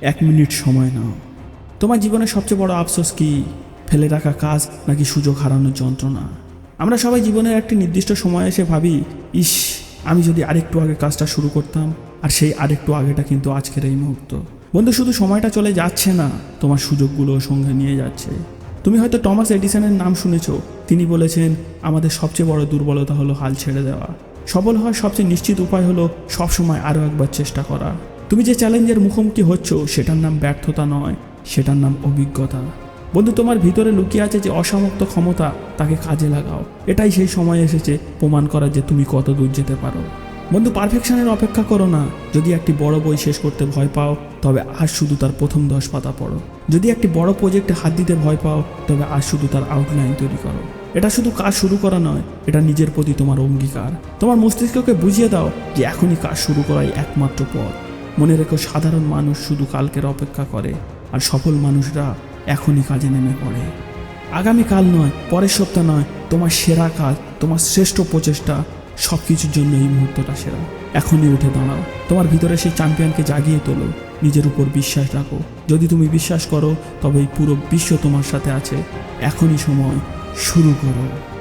এক মিনিট সময় নাও। তোমার জীবনের সবচেয়ে বড় আফসোস কি ফেলে রাখা কাজ নাকি সুযোগ হারানোর যন্ত্রণা? আমরা সবাই জীবনের একটি নির্দিষ্ট সময় এসে ভাবি, ইস, আমি যদি আরেকটু আগে কাজটা শুরু করতাম, আর সেই আরেকটু আগেটা কিন্তু আজকের এই মুহূর্ত। বন্ধু, শুধু সময়টা চলে যাচ্ছে না, তোমার সুযোগগুলো সঙ্গে নিয়ে যাচ্ছে। তুমি হয়তো টমাস এডিসনের নাম শুনেছ। তিনি বলেছেন, আমাদের সবচেয়ে বড় দুর্বলতা হলো হাল ছেড়ে দেওয়া। সফল হওয়ার সবচেয়ে নিশ্চিত উপায় হলো সবসময় আরও একবার চেষ্টা করা। তুমি যে চ্যালেঞ্জের মুখোমুখি হচ্ছ, সেটার নাম ব্যর্থতা নয়, সেটার নাম অভিজ্ঞতা। বন্ধু, তোমার ভিতরে লুকিয়ে আছে যে অসমাপ্ত ক্ষমতা, তাকে কাজে লাগাও। এটাই সেই সময় এসেছে, প্রমাণ করা যে তুমি কত দূর যেতে পারো। বন্ধু পারফেকশনের অপেক্ষা করো না। যদি একটি বড় বই শেষ করতে ভয় পাও, তবে আজ শুধু তার প্রথম দশ পাতা পড়ো। যদি একটি বড় প্রজেক্টে হাত দিতে ভয় পাও, তবে আজ শুধু তার আউটলাইন তৈরি করো। এটা শুধু কাজ শুরু করা নয়, এটা নিজের প্রতি তোমার অঙ্গীকার। তোমার মস্তিষ্ককে বুঝিয়ে দাও যে এখনই কাজ শুরু করাই একমাত্র পথ। মনে রেখো, সাধারণ মানুষ শুধু কালকের অপেক্ষা করে, আর সফল মানুষরা এখনই কাজে নেমে পড়ে। আগামীকাল নয়, পরের সপ্তাহ নয়, তোমার সেরা কাজ, তোমার শ্রেষ্ঠ প্রচেষ্টা সব কিছুর জন্য এই মুহূর্তটা সেরা। এখনই উঠে দাঁড়াও, তোমার ভিতরে সেই চ্যাম্পিয়নকে জাগিয়ে তোলো, নিজের উপর বিশ্বাস রাখো। যদি তুমি বিশ্বাস করো, তবে এই পুরো বিশ্ব তোমার সাথে আছে। এখনই সময় শুরু করো।